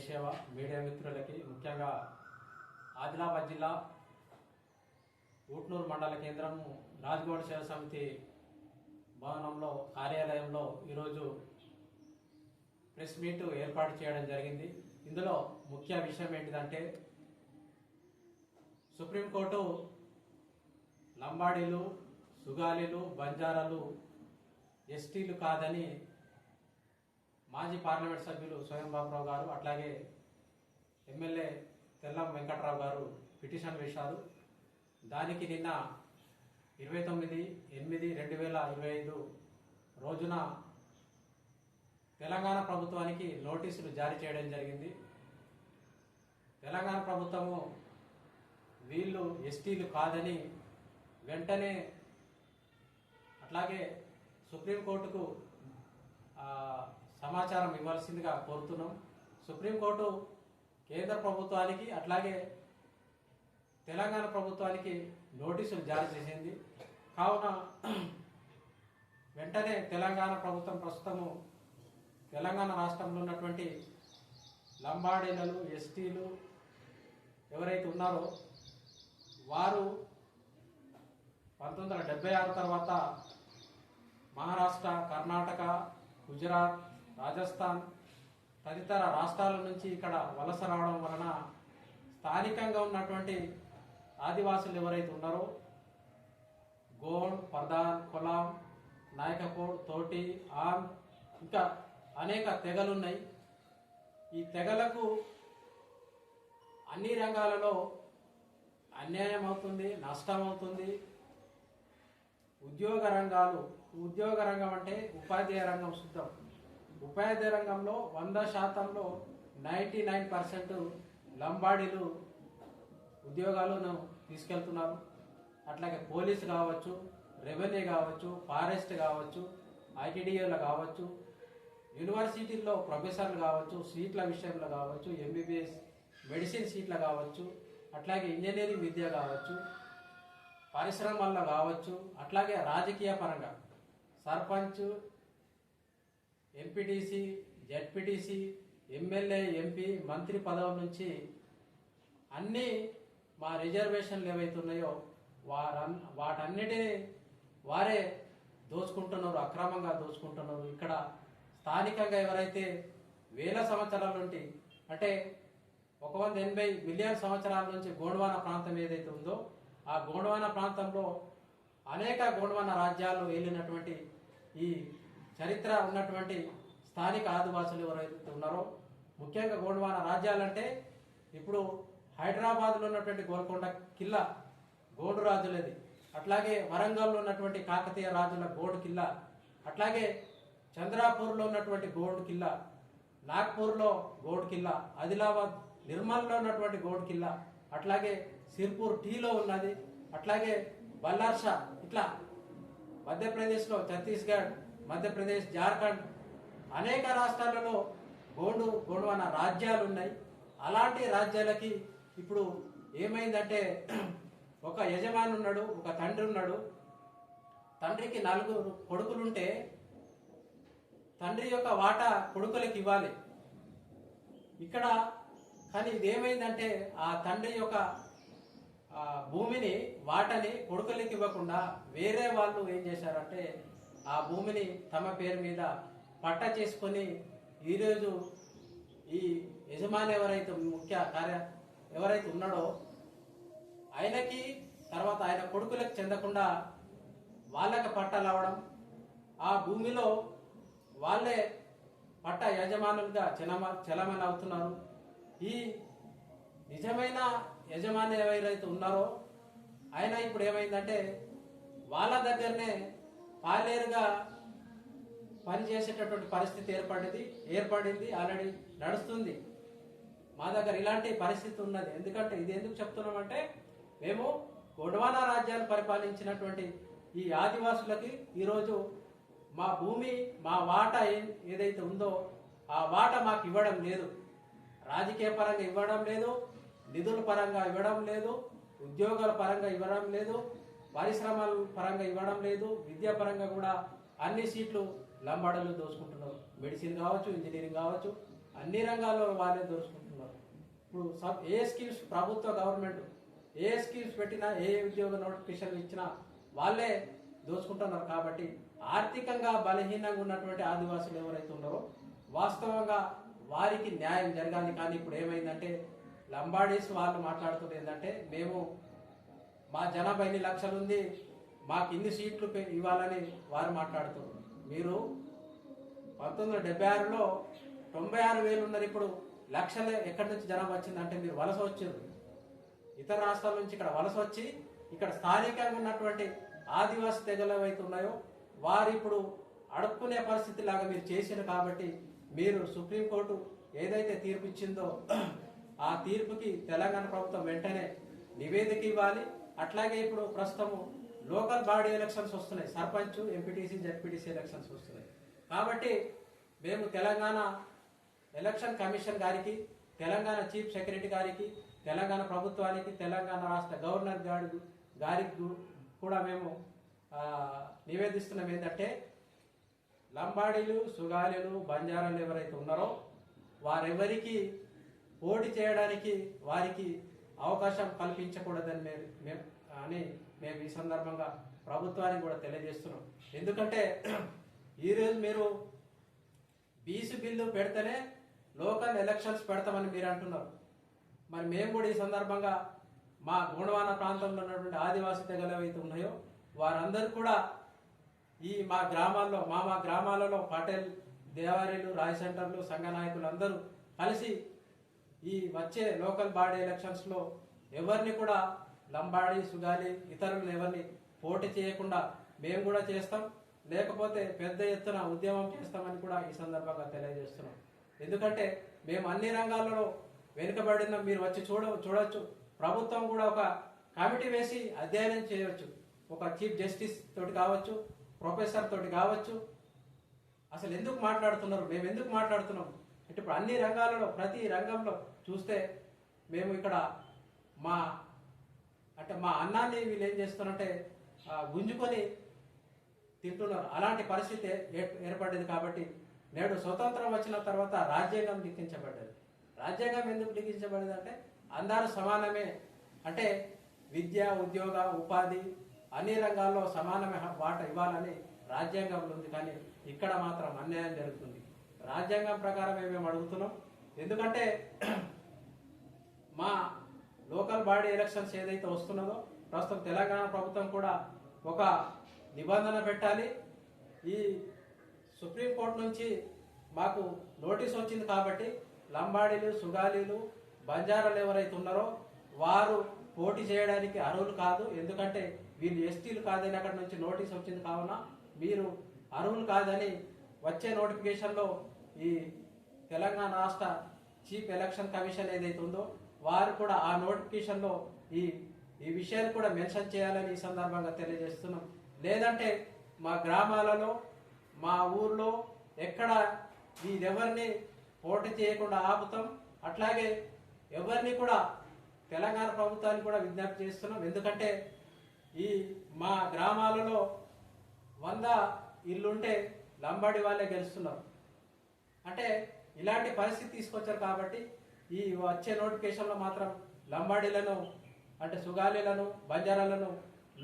జయసేవ media మిత్రులకి ముఖ్యంగా ఆదిలాబాద్ జిల్లా ఊట్నూరు మండల కేంద్రము రాజ్గౌడ్ సేవ సమితి భవనంలో కార్యాలయంలో ఈరోజు ప్రెస్ మీట్ ఏర్పాటు చేయడం జరిగింది. ఇందులో ముఖ్య విషయం ఏంటిదంటే సుప్రీంకోర్టు లంబాడీలు సుగాలీలు బంజారాలు ఎస్టీలు కాదని మాజీ పార్లమెంట్ సభ్యులు స్వయం బాబురావు గారు అట్లాగే ఎమ్మెల్యే తెల్లం వెంకట్రావు గారు పిటిషన్ వేశారు. దానికి నిన్న ఇరవై తొమ్మిది ఎనిమిది రెండు వేల ఇరవై ఐదు రోజున తెలంగాణ ప్రభుత్వానికి నోటీసులు జారీ చేయడం జరిగింది. తెలంగాణ ప్రభుత్వము వీళ్ళు ఎస్టీలు కాదని వెంటనే అట్లాగే సుప్రీంకోర్టుకు సమాచారం ఇవ్వాల్సిందిగా కోరుతున్నాం. సుప్రీంకోర్టు కేంద్ర ప్రభుత్వానికి అట్లాగే తెలంగాణ ప్రభుత్వానికి నోటీసులు జారీ చేసింది. కావున వెంటనే తెలంగాణ ప్రభుత్వం ప్రస్తుతము తెలంగాణ రాష్ట్రంలో ఉన్నటువంటి లంబాడీలు ఎస్టీలు ఎవరైతే ఉన్నారో వారు పంతొమ్మిది వందల ఆరు తర్వాత మహారాష్ట్ర కర్ణాటక గుజరాత్ రాజస్థాన్ తదితర రాష్ట్రాల నుంచి ఇక్కడ వలస రావడం వలన స్థానికంగా ఉన్నటువంటి ఆదివాసులు ఎవరైతే ఉన్నారో గోల్ పర్దాన్ కొలాం నాయకపోడ్ తోటి ఆమ్ ఇంకా అనేక తెగలు ఉన్నాయి. ఈ తెగలకు అన్ని రంగాలలో అన్యాయం అవుతుంది నష్టం అవుతుంది. ఉద్యోగ రంగాలు ఉద్యోగ రంగం అంటే ఉపాధ్యాయ రంగం శుద్ధం. ఉపాధ్యాయ రంగంలో వంద శాతంలో నైంటీ నైన్ పర్సెంట్ లంబాడీలు ఉద్యోగాలను తీసుకెళ్తున్నారు. అట్లాగే పోలీస్ కావచ్చు రెవెన్యూ కావచ్చు ఫారెస్ట్ కావచ్చు ఐటీడీఏలు కావచ్చు యూనివర్సిటీల్లో ప్రొఫెసర్లు కావచ్చు సీట్ల విషయంలో కావచ్చు ఎంబీబీఎస్ మెడిసిన్ సీట్లు కావచ్చు అట్లాగే ఇంజనీరింగ్ విద్య కావచ్చు పరిశ్రమల్లో కావచ్చు అట్లాగే రాజకీయ పరంగా. Sarpanch MPTC ZPTC MLA MP మంత్రి పదవి నుంచి అన్ని మా రిజర్వేషన్లు ఏవైతే ఉన్నాయో వారన్ వాటన్నిటినీ వారే దోచుకుంటున్నారు అక్రమంగా దోచుకుంటున్నారు. ఇక్కడ స్థానికంగా ఎవరైతే వేల సంవత్సరాల నుండి అంటే ఒక వంద ఎనభై మిలియన్ సంవత్సరాల నుంచి గోండ్వాన ప్రాంతం ఏదైతే ఉందో ఆ గోండ్వాన ప్రాంతంలో అనేక గోండ్వాన రాజ్యాలు వెళ్ళినటువంటి ఈ చరిత్ర ఉన్నటువంటి స్థానిక ఆదివాసులు ఎవరైతే ఉన్నారో ముఖ్యంగా గోండ్వాన రాజ్యాలంటే ఇప్పుడు హైదరాబాద్లో ఉన్నటువంటి గోల్కొండ కిల్లా గోడు రాజులది. అట్లాగే వరంగల్లో ఉన్నటువంటి కాకతీయ రాజుల గోడు కిల్లా అట్లాగే చంద్రాపూర్లో ఉన్నటువంటి గోడు కిల్లా నాగ్పూర్లో గోడ్ కిల్లా ఆదిలాబాద్ నిర్మల్లో ఉన్నటువంటి గోడ్ కిల్లా అట్లాగే సిర్పూర్ టీలో ఉన్నది అట్లాగే బల్లార్షా ఇట్లా మధ్యప్రదేశ్లో ఛత్తీస్గఢ్ మధ్యప్రదేశ్ జార్ఖండ్ అనేక రాష్ట్రాలలో గోండు గోండువన రాజ్యాలు ఉన్నాయి అలాంటి రాజ్యాలకి ఇప్పుడు ఏమైందంటే ఒక యజమాని ఉన్నాడు ఒక తండ్రి ఉన్నాడు తండ్రికి నలుగురు కొడుకులుంటే తండ్రి యొక్క వాటా కొడుకులకి ఇవ్వాలి. ఇక్కడ కానీ ఇది ఏమైందంటే ఆ తండ్రి యొక్క భూమిని వాటని కొడుకులకి ఇవ్వకుండా వేరే వాళ్ళు ఏం చేశారంటే ఆ భూమిని తమ పేరు మీద పట్ట చేసుకొని ఈరోజు ఈ యజమాని ఎవరైతే ముఖ్య కార్య ఎవరైతే ఉన్నాడో ఆయనకి తర్వాత ఆయన కొడుకులకు చెందకుండా వాళ్ళకి పట్టాలు అవడం ఆ భూమిలో వాళ్ళే పట్ట యజమానులుగా చలమ చలమని అవుతున్నారు ఈ నిజమైన యజమాని ఎవరైతే ఉన్నారో ఆయన ఇప్పుడు ఏమైందంటే వాళ్ళ దగ్గరనే పాలేరుగా పనిచేసేటటువంటి పరిస్థితి ఏర్పడింది ఏర్పడింది ఆల్రెడీ నడుస్తుంది. మా దగ్గర ఇలాంటి పరిస్థితి ఉన్నది. ఎందుకంటే ఇది ఎందుకు చెప్తున్నామంటే మేము గొడవానా రాజ్యాలు పరిపాలించినటువంటి ఈ ఆదివాసులకి ఈరోజు మా భూమి మా వాట ఏదైతే ఉందో ఆ వాట మాకు ఇవ్వడం లేదు. రాజకీయ పరంగా ఇవ్వడం లేదు నిధుల పరంగా ఇవ్వడం లేదు ఉద్యోగాల పరంగా ఇవ్వడం లేదు పరిశ్రమల పరంగా ఇవ్వడం లేదు విద్యా పరంగా కూడా అన్ని సీట్లు లంబాడలు దోచుకుంటున్నారు. మెడిసిన్ కావచ్చు ఇంజనీరింగ్ కావచ్చు అన్ని రంగాల్లో వాళ్ళే దోచుకుంటున్నారు. ఇప్పుడు సబ్ ఏ స్కీమ్స్ ప్రభుత్వ గవర్నమెంట్ ఏ స్కీమ్స్ పెట్టినా ఏ ఉద్యోగ నోటిఫికేషన్ ఇచ్చినా వాళ్ళే దోచుకుంటున్నారు కాబట్టి ఆర్థికంగా బలహీనంగా ఉన్నటువంటి ఆదివాసులు ఎవరైతే ఉన్నారో వాస్తవంగా వారికి న్యాయం జరగాలి. కానీ ఇప్పుడు ఏమైందంటే లంబాడీస్ వాళ్ళు మాట్లాడుతుంది ఏంటంటే మేము మా జనాభా ఎన్ని లక్షలు ఉంది? మాకు ఇన్ని సీట్లు ఇవ్వాలని వారు మాట్లాడుతున్నారు మీరు పంతొమ్మిది వందల డెబ్బై ఆరులో తొంభై ఆరు వేలు ఉన్నారు ఇప్పుడు లక్షలే ఎక్కడి నుంచి జనాభా వచ్చిందంటే మీరు వలస వచ్చారు. ఇతర రాష్ట్రాల నుంచి ఇక్కడ వలస వచ్చి ఇక్కడ స్థానికంగా ఉన్నటువంటి ఆదివాసీ తెగలు ఏవైతే ఉన్నాయో వారు ఇప్పుడు అడుక్కునే పరిస్థితి లాగా మీరు చేసిన కాబట్టి మీరు సుప్రీంకోర్టు ఏదైతే తీర్పు ఇచ్చిందో ఆ తీర్పుకి తెలంగాణ ప్రభుత్వం వెంటనే నివేదిక ఇవ్వాలి. అట్లాగే ఇప్పుడు ప్రస్తుతము లోకల్ బాడీ ఎలక్షన్స్ వస్తున్నాయి. సర్పంచ్ ఎంపీటీసీ జడ్పీటీసీ ఎలక్షన్స్ వస్తున్నాయి. కాబట్టి మేము తెలంగాణ ఎలక్షన్ కమిషన్ గారికి తెలంగాణ చీఫ్ సెక్రటరీ గారికి తెలంగాణ ప్రభుత్వానికి తెలంగాణ రాష్ట్ర గవర్నర్ గారి గారికి కూడా మేము నివేదిస్తున్నాం ఏంటంటే లంబాడీలు సుగాలీలు బంజారాలు ఎవరైతే ఉన్నారో వారెవరికి పోటీ చేయడానికి వారికి అవకాశం కల్పించకూడదని మేము మేము అని మేము ఈ సందర్భంగా ప్రభుత్వానికి కూడా తెలియజేస్తున్నాం. ఎందుకంటే ఈరోజు మీరు బీసీ బిల్లు పెడితేనే లోకల్ ఎలక్షన్స్ పెడతామని మీరు అంటున్నారు. మరి మేము కూడా ఈ సందర్భంగా మా గోండవాన ప్రాంతంలో ఉన్నటువంటి ఆదివాసీ తెగలు ఏవైతే ఉన్నాయో వారందరూ కూడా ఈ మా గ్రామాల్లో మా మా గ్రామాలలో పటేల్ దేవారీలు రాయ్ సెంటర్లు సంఘ నాయకులు అందరూ కలిసి ఈ వచ్చే లోకల్ బాడీ ఎలక్షన్స్లో ఎవరిని కూడా లంబాడి సుగాలి ఇతరులు ఎవరిని పోటీ చేయకుండా మేము కూడా చేస్తాం. లేకపోతే పెద్ద ఎత్తున ఉద్యమం చేస్తామని కూడా ఈ సందర్భంగా తెలియజేస్తున్నాం. ఎందుకంటే మేము అన్ని రంగాలలో వెనుకబడిన మీరు వచ్చి చూడ చూడొచ్చు. ప్రభుత్వం కూడా ఒక కమిటీ వేసి అధ్యయనం చేయవచ్చు ఒక చీఫ్ జస్టిస్ తోటి కావచ్చు ప్రొఫెసర్ తోటి కావచ్చు. అసలు ఎందుకు మాట్లాడుతున్నారు? మేము ఎందుకు మాట్లాడుతున్నాం? అంటే ఇప్పుడు అన్ని రంగాలలో ప్రతి రంగంలో చూస్తే మేము ఇక్కడ మా అంటే మా అన్నాన్ని వీళ్ళు ఏం చేస్తున్నారంటే గుంజుకొని తింటున్నారు. అలాంటి పరిస్థితి ఏ- ఏర్పడింది కాబట్టి నేడు స్వతంత్రం వచ్చిన తర్వాత రాజ్యాంగం లిఖించబడ్డది. రాజ్యాంగం ఎందుకు లిఖించబడింది అంటే అందరూ సమానమే. అంటే విద్య ఉద్యోగ ఉపాధి అన్ని రంగాల్లో సమానమే వాట ఇవ్వాలని రాజ్యాంగంలో ఉంది కానీ ఇక్కడ మాత్రం అన్యాయం జరుగుతుంది. రాజ్యాంగం ప్రకారమే మేము అడుగుతున్నాం? ఎందుకంటే మా లోకల్ బాడీ ఎలక్షన్స్ ఏదైతే వస్తున్నదో ప్రస్తుతం తెలంగాణ ప్రభుత్వం కూడా ఒక నిబంధన పెట్టాలి. ఈ సుప్రీంకోర్టు నుంచి మాకు నోటీస్ వచ్చింది కాబట్టి లంబాడీలు సుగాలీలు బంజారాలు ఎవరైతే ఉన్నారో వారు పోటీ చేయడానికి అర్హులు కాదు. ఎందుకంటే వీళ్ళు ఎస్టీలు కాదని అక్కడ నుంచి నోటీస్ వచ్చింది కావున మీరు అర్హులు కాదని వచ్చే నోటిఫికేషన్లో ఈ తెలంగాణ రాష్ట్ర చీఫ్ ఎలక్షన్ కమిషన్ ఏదైతే ఉందో వారు కూడా ఆ నోటిఫికేషన్లో ఈ ఈ విషయాలు కూడా మెన్షన్ చేయాలని ఈ సందర్భంగా తెలియజేస్తున్నాం. లేదంటే మా గ్రామాలలో మా ఊర్లో ఎక్కడ వీరెవరిని పోటీ చేయకుండా ఆపుతాం. అట్లాగే ఎవరిని కూడా తెలంగాణ ప్రభుత్వాన్ని కూడా విజ్ఞప్తి చేస్తున్నాం. ఎందుకంటే ఈ మా గ్రామాలలో వంద ఇల్లుంటే లంబాడి వాళ్ళే గెలుస్తున్నారు. అంటే ఇలాంటి పరిస్థితి తీసుకొచ్చారు కాబట్టి ఈ వచ్చే నోటిఫికేషన్లో మాత్రం లంబాడీలను అంటే సుగాలీలను బంజారాలను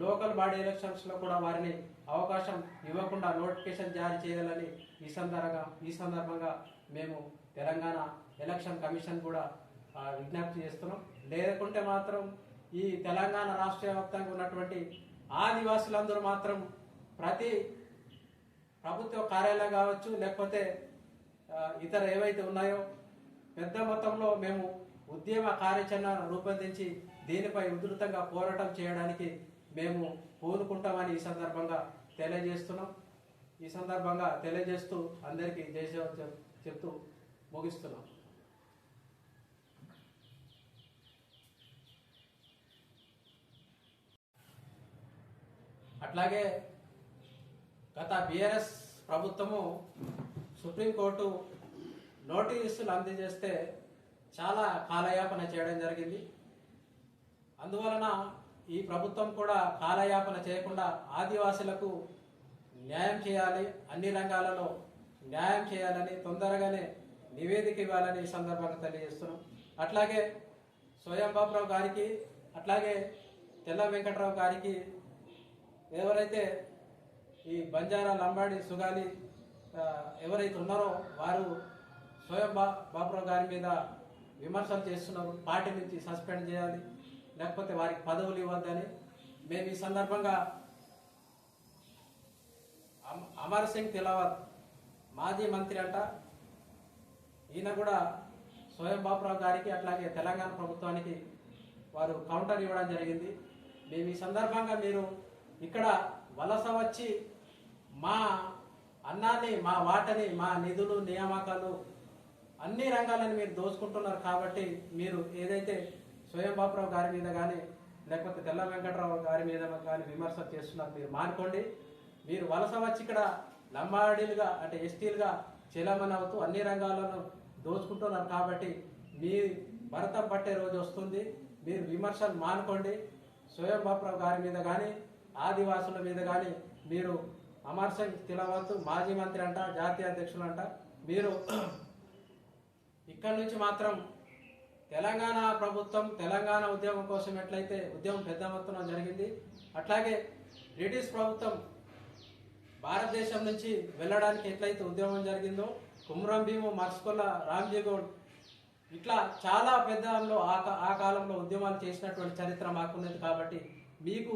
లోకల్ బాడీ ఎలక్షన్స్లో కూడా వారిని అవకాశం ఇవ్వకుండా నోటిఫికేషన్ జారీ చేయాలని ఈ సందర్భంగా ఈ సందర్భంగా మేము తెలంగాణ ఎలక్షన్ కమిషన్ కూడా విజ్ఞప్తి చేస్తున్నాం. లేకుంటే మాత్రం ఈ తెలంగాణ రాష్ట్ర వ్యాప్తంగా ఉన్నటువంటి ఆదివాసులందరూ మాత్రం ప్రతి ప్రభుత్వ కార్యాలయం కావచ్చు లేకపోతే ఇతర ఏవైతే ఉన్నాయో పెద్ద మొత్తంలో మేము ఉద్యమ కార్యాచరణను రూపొందించి దీనిపై ఉధృతంగా పోరాటం చేయడానికి మేము పూనుకుంటామని ఈ సందర్భంగా తెలియజేస్తున్నాం. ఈ సందర్భంగా తెలియజేస్తూ అందరికీ జై చెప్తూ ముగిస్తున్నాం. అట్లాగే గత బీఆర్ఎస్ ప్రభుత్వము సుప్రీంకోర్టు నోటీసులు అందజేస్తే చాలా కాలయాపన చేయడం జరిగింది. అందువలన ఈ ప్రభుత్వం కూడా కాలయాపన చేయకుండా ఆదివాసులకు న్యాయం చేయాలి అన్ని రంగాలలో న్యాయం చేయాలని తొందరగానే నివేదిక ఇవ్వాలని ఈ సందర్భంగా తెలియజేస్తున్నాం. అట్లాగే స్వయం బాబురావు గారికి అట్లాగే తెల్ల వెంకట్రావు గారికి ఎవరైతే ఈ బంజారా లంబాడి సుగాలి ఎవరైతే ఉన్నారో వారు స్వయం బా బాబురావు గారి మీద విమర్శలు చేస్తున్నారు. పార్టీ నుంచి సస్పెండ్ చేయాలి. లేకపోతే వారికి పదవులు ఇవ్వద్దని. మేము ఈ సందర్భంగా అమర్ సింగ్ తిలావత్ మాజీ మంత్రి అంట. ఈయన కూడా స్వయం బాబురావు గారికి అట్లాగే తెలంగాణ ప్రభుత్వానికి వారు కౌంటర్ ఇవ్వడం జరిగింది. మేము ఈ సందర్భంగా మీరు ఇక్కడ వలస వచ్చి మా అన్నాన్ని మా వాటని మా నిధులు నియామకాలు అన్ని రంగాలను మీరు దోచుకుంటున్నారు కాబట్టి మీరు ఏదైతే స్వయంబాబురావు గారి మీద కానీ లేకపోతే తెల్ల వెంకటరావు గారి మీద కానీ విమర్శ చేస్తున్నారు మీరు మానుకోండి. మీరు వలస వచ్చి ఇక్కడ లంబాడీలుగా అంటే ఎస్టీలుగా చెలమని అవుతూ అన్ని రంగాలను దోచుకుంటున్నారు కాబట్టి మీ భరతం పట్టే రోజు వస్తుంది. మీరు విమర్శలు మానుకోండి. స్వయం బాపురావు గారి మీద కానీ ఆదివాసుల మీద కానీ మీరు అమర్ సింగ్ తిలవత్ మాజీ మంత్రి అంట జాతీయ అధ్యక్షులు అంట. మీరు ఇక్కడి నుంచి మాత్రం తెలంగాణ ప్రభుత్వం తెలంగాణ ఉద్యమం కోసం ఎట్లయితే ఉద్యమం పెద్ద మొత్తంలో జరిగింది అట్లాగే బ్రిటిష్ ప్రభుత్వం భారతదేశం నుంచి వెళ్ళడానికి ఎట్లయితే ఉద్యమం జరిగిందో కుమ్రం భీము మర్స్కొల్ల రామ్జీ గౌడ్ ఇట్లా చాలా పెద్దలో ఆ కా- ఆ కాలంలో ఉద్యమాలు చేసినటువంటి చరిత్ర మాకున్నది కాబట్టి మీకు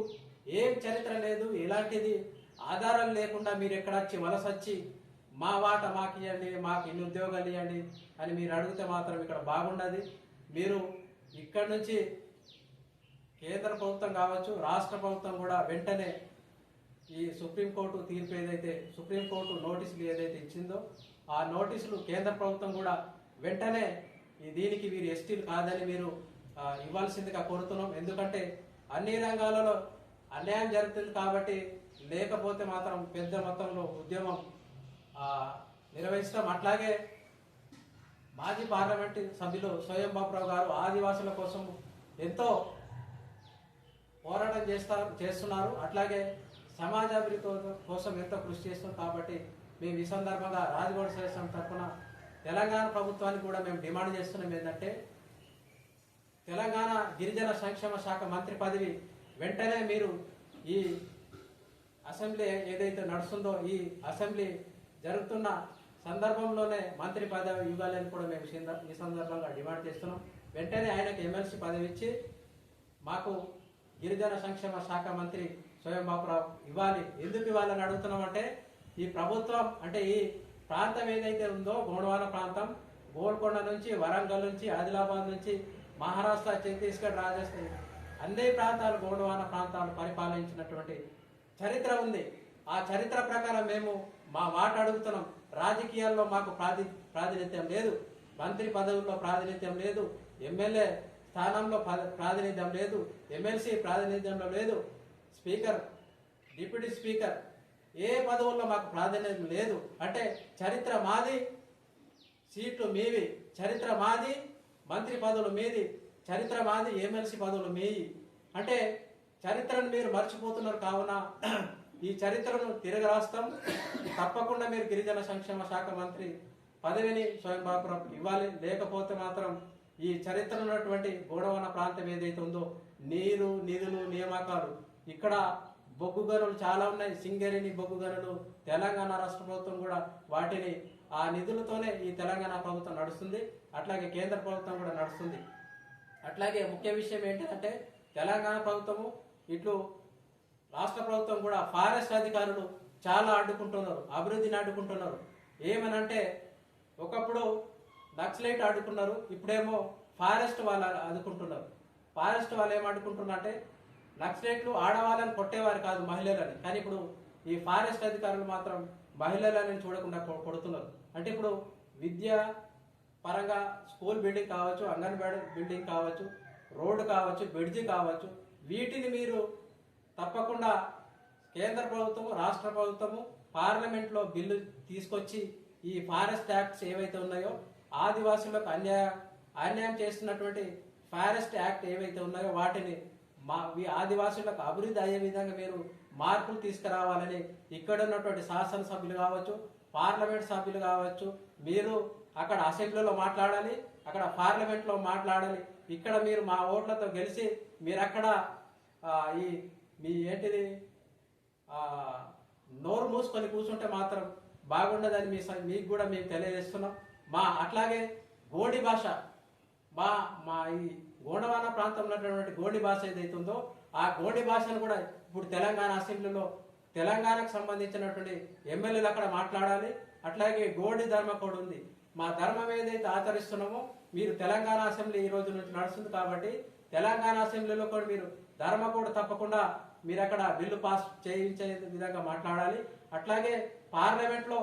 ఏం చరిత్ర లేదు ఎలాంటిది ఆధారం లేకుండా మీరు ఎక్కడ వచ్చి వలస వచ్చి మా వాట మాకు ఇవ్వండి మాకు ఇన్ని ఉద్యోగాలు ఇవ్వండి అని మీరు అడిగితే మాత్రం ఇక్కడ బాగుండదు. మీరు ఇక్కడి నుంచి కేంద్ర ప్రభుత్వం కావచ్చు రాష్ట్ర ప్రభుత్వం కూడా వెంటనే ఈ సుప్రీంకోర్టు తీర్పు ఏదైతే సుప్రీంకోర్టు నోటీసులు ఏదైతే ఇచ్చిందో ఆ నోటీసులు కేంద్ర ప్రభుత్వం కూడా వెంటనే ఈ దీనికి వీరు ఎస్టీలు కాదని మీరు ఇవ్వాల్సిందిగా కోరుతున్నాం. ఎందుకంటే అన్ని రంగాలలో అన్యాయం జరుగుతుంది కాబట్టి లేకపోతే మాత్రం పెద్ద మొత్తంలో ఉద్యమం నిర్వహించడం నిర్వహిస్తాం. అట్లాగే మాజీ పార్లమెంటు సభ్యులు స్వయం బాబురావు గారు ఆదివాసుల కోసం ఎంతో పోరాటం చేస్తారు చేస్తున్నారు. అట్లాగే సమాజాభివృద్ధి కోసం ఎంతో కృషి చేస్తున్నాం కాబట్టి మేము ఈ సందర్భంగా రాజగౌడ శ్రేష్టం తరఫున తెలంగాణ ప్రభుత్వానికి కూడా మేము డిమాండ్ చేస్తున్నాం ఏంటంటే తెలంగాణ గిరిజన సంక్షేమ శాఖ మంత్రి పదవి వెంటనే మీరు ఈ అసెంబ్లీ ఏదైతే నడుస్తుందో ఈ అసెంబ్లీ జరుగుతున్న సందర్భంలోనే మంత్రి పదవి ఇవ్వాలని కూడా మేము ఈ సందర్భంగా డిమాండ్ చేస్తున్నాం. వెంటనే ఆయనకు ఎమ్మెల్సీ పదవి ఇచ్చి మాకు గిరిజన సంక్షేమ శాఖ మంత్రి స్వయం బాబురావు ఇవ్వాలి. ఎందుకు ఇవ్వాలని అడుగుతున్నామంటే ఈ ప్రభుత్వం అంటే ఈ ప్రాంతం ఏదైతే ఉందో గోండవాన ప్రాంతం గోల్కొండ నుంచి వరంగల్ నుంచి ఆదిలాబాద్ నుంచి మహారాష్ట్ర ఛత్తీస్గఢ్ రాజస్థాన్ అన్ని ప్రాంతాలు గోండవాన ప్రాంతాలు పరిపాలించినటువంటి చరిత్ర ఉంది. ఆ చరిత్ర ప్రకారం మేము మా మాట అడుగుతున్నాం. రాజకీయాల్లో మాకు ప్రాతి ప్రాతినిధ్యం లేదు. మంత్రి పదవుల్లో ప్రాతినిధ్యం లేదు. ఎమ్మెల్యే స్థానంలో ప్రాతినిధ్యం లేదు. ఎమ్మెల్సీ ప్రాతినిధ్యంలో లేదు. స్పీకర్ డిప్యూటీ స్పీకర్ ఏ పదవుల్లో మాకు ప్రాధాన్యత లేదు. అంటే చరిత్ర మాది సీట్లు మీవి. చరిత్ర మాది మంత్రి పదవులు మీది. చరిత్ర మాది ఎమ్మెల్సీ పదవులు మీవి అంటే చరిత్రను మీరు మర్చిపోతున్నారు కావున ఈ చరిత్రను తిరగరాస్తాం తప్పకుండా మీరు గిరిజన సంక్షేమ శాఖ మంత్రి పదవిని స్వయం బాపురం ఇవ్వాలి. లేకపోతే మాత్రం ఈ చరిత్ర ఉన్నటువంటి గోడవన ప్రాంతం ఏదైతే ఉందో నీరు నిధులు నియామకాలు ఇక్కడ బొగ్గు గనులు చాలా ఉన్నాయి. సింగరేణి బొగ్గు గనులు తెలంగాణ రాష్ట్ర ప్రభుత్వం కూడా వాటిని ఆ నిధులతోనే ఈ తెలంగాణ ప్రభుత్వం నడుస్తుంది. అట్లాగే కేంద్ర ప్రభుత్వం కూడా నడుస్తుంది. అట్లాగే ముఖ్య విషయం ఏంటంటే తెలంగాణ ప్రభుత్వము ఇట్లు రాష్ట్ర ప్రభుత్వం కూడా ఫారెస్ట్ అధికారులు చాలా అడ్డుకుంటున్నారు అభివృద్ధిని అడ్డుకుంటున్నారు. ఏమనంటే ఒకప్పుడు నక్సలైట్ ఆడుకున్నారు ఇప్పుడేమో ఫారెస్ట్ వాళ్ళు అడ్డుకుంటున్నారు ఫారెస్ట్ వాళ్ళు ఏం అడ్డుకుంటున్నారంటే నక్సలైట్లు ఆడవాళ్ళని కొట్టేవారు కాదు మహిళలని. కానీ ఇప్పుడు ఈ ఫారెస్ట్ అధికారులు మాత్రం మహిళలని చూడకుండా కొడుతున్నారు. అంటే ఇప్పుడు విద్య పరంగా స్కూల్ బిల్డింగ్ కావచ్చు అంగన్వాడీ బిల్డింగ్ కావచ్చు రోడ్డు కావచ్చు బ్రిడ్జి కావచ్చు వీటిని మీరు తప్పకుండా కేంద్ర ప్రభుత్వము రాష్ట్ర ప్రభుత్వము పార్లమెంట్లో బిల్లు తీసుకొచ్చి ఈ ఫారెస్ట్ యాక్ట్స్ ఏవైతే ఉన్నాయో ఆదివాసులకు అన్యాయ అన్యాయం చేస్తున్నటువంటి ఫారెస్ట్ యాక్ట్ ఏవైతే ఉన్నాయో వాటిని మా ఈ ఆదివాసులకు అభివృద్ధి అయ్యే విధంగా మీరు మార్పులు తీసుకురావాలని ఇక్కడ ఉన్నటువంటి శాసనసభ్యులు కావచ్చు పార్లమెంట్ సభ్యులు కావచ్చు మీరు అక్కడ అసెంబ్లీలో మాట్లాడాలి. అక్కడ పార్లమెంట్లో మాట్లాడాలి. ఇక్కడ మీరు మా ఓట్లతో గెలిచి మీరు అక్కడ ఈ మీ ఏంటిది నోరు మూసుకొని కూర్చుంటే మాత్రం బాగుండదని మీ స- మీకు కూడా మేము తెలియజేస్తున్నాం. మా అట్లాగే గోడి భాష మా మా ఈ గోండవాన ప్రాంతంలో ఉన్నటువంటి గోండి భాష ఏదైతుందో ఆ గోండి భాషను కూడా ఇప్పుడు తెలంగాణ అసెంబ్లీలో తెలంగాణకు సంబంధించినటువంటి ఎమ్మెల్యేలు అక్కడ మాట్లాడాలి. అట్లాగే గోండి ధర్మ కూడా ఉంది. మా ధర్మం ఏదైతే ఆచరిస్తున్నామో మీరు తెలంగాణ అసెంబ్లీ ఈ రోజు నుంచి నడుస్తుంది కాబట్టి తెలంగాణ అసెంబ్లీలో కూడా మీరు ధర్మ తప్పకుండా మీరు అక్కడ బిల్లు పాస్ చేయించే విధంగా మాట్లాడాలి. అట్లాగే పార్లమెంట్లో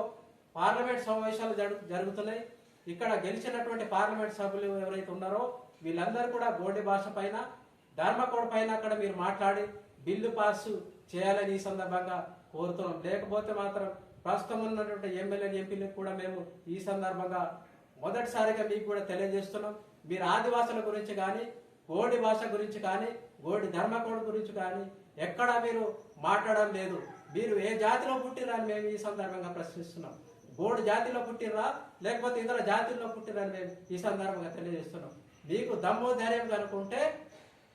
పార్లమెంట్ సమావేశాలు జరుగుతున్నాయి. ఇక్కడ గెలిచినటువంటి పార్లమెంట్ సభ్యులు ఎవరైతే ఉన్నారో వీళ్ళందరూ కూడా గోడి భాష పైన ధర్మకోడ్ పైన అక్కడ మీరు మాట్లాడి బిల్లు పాస్ చేయాలని ఈ సందర్భంగా కోరుతున్నాం. లేకపోతే మాత్రం ప్రస్తుతం ఉన్నటువంటి ఎమ్మెల్యే ఎంపీలకు కూడా మేము ఈ సందర్భంగా మొదటిసారిగా మీకు కూడా తెలియజేస్తున్నాం. మీరు ఆదివాసుల గురించి కానీ గోడి భాష గురించి కానీ గోడి ధర్మకోడ్ గురించి కానీ ఎక్కడా మీరు మాట్లాడడం లేదు. మీరు ఏ జాతిలో పుట్టిరా అని మేము ఈ సందర్భంగా ప్రశ్నిస్తున్నాం. గోడు జాతిలో పుట్టిరా లేకపోతే ఇతర జాతుల్లో పుట్టిరా అని మేము ఈ సందర్భంగా తెలియజేస్తున్నాం. మీకు దమ్ము ధైర్యం కనుకుంటే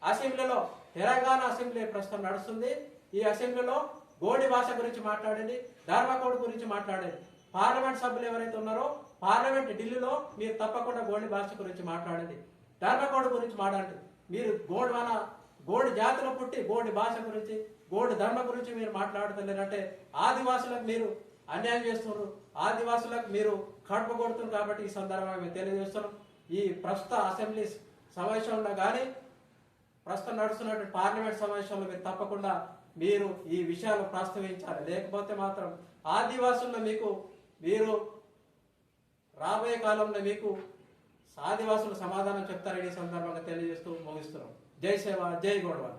అసెంబ్లీలో తెలంగాణ అసెంబ్లీ ప్రస్తుతం నడుస్తుంది. ఈ అసెంబ్లీలో గోడి భాష గురించి మాట్లాడండి ధర్మకోడ్ గురించి మాట్లాడండి. పార్లమెంట్ సభ్యులు ఎవరైతే ఉన్నారో పార్లమెంట్ ఢిల్లీలో మీరు తప్పకుండా గోల్డ్ భాష గురించి మాట్లాడండి. ధర్మకోడ్ గురించి మాట్లాడండి. మీరు గోల్డ్ మన గోల్డ్ జాతిలో పుట్టి గోల్డ్ భాష గురించి గోల్డ్ ధర్మ గురించి మీరు మాట్లాడుతున్నారంటే ఆదివాసులకు మీరు అన్యాయం చేస్తున్నారు. ఆదివాసులకు మీరు కడుపు కొడుతున్నారు కాబట్టి ఈ సందర్భంగా మేము తెలియజేస్తున్నాం. ఈ ప్రస్తుత అసెంబ్లీ సమావేశంలో కానీ ప్రస్తుతం నడుస్తున్నటువంటి పార్లమెంట్ సమావేశంలో మీరు తప్పకుండా మీరు ఈ విషయాలు ప్రస్తావించాలి. లేకపోతే మాత్రం ఆదివాసుల్లో మీకు మీరు రాబోయే కాలంలో మీకు ఆదివాసులు సమాధానం చెప్తారని సందర్భంగా తెలియజేస్తూ ముగిస్తున్నాం. జై సేవ జై గోడవాల్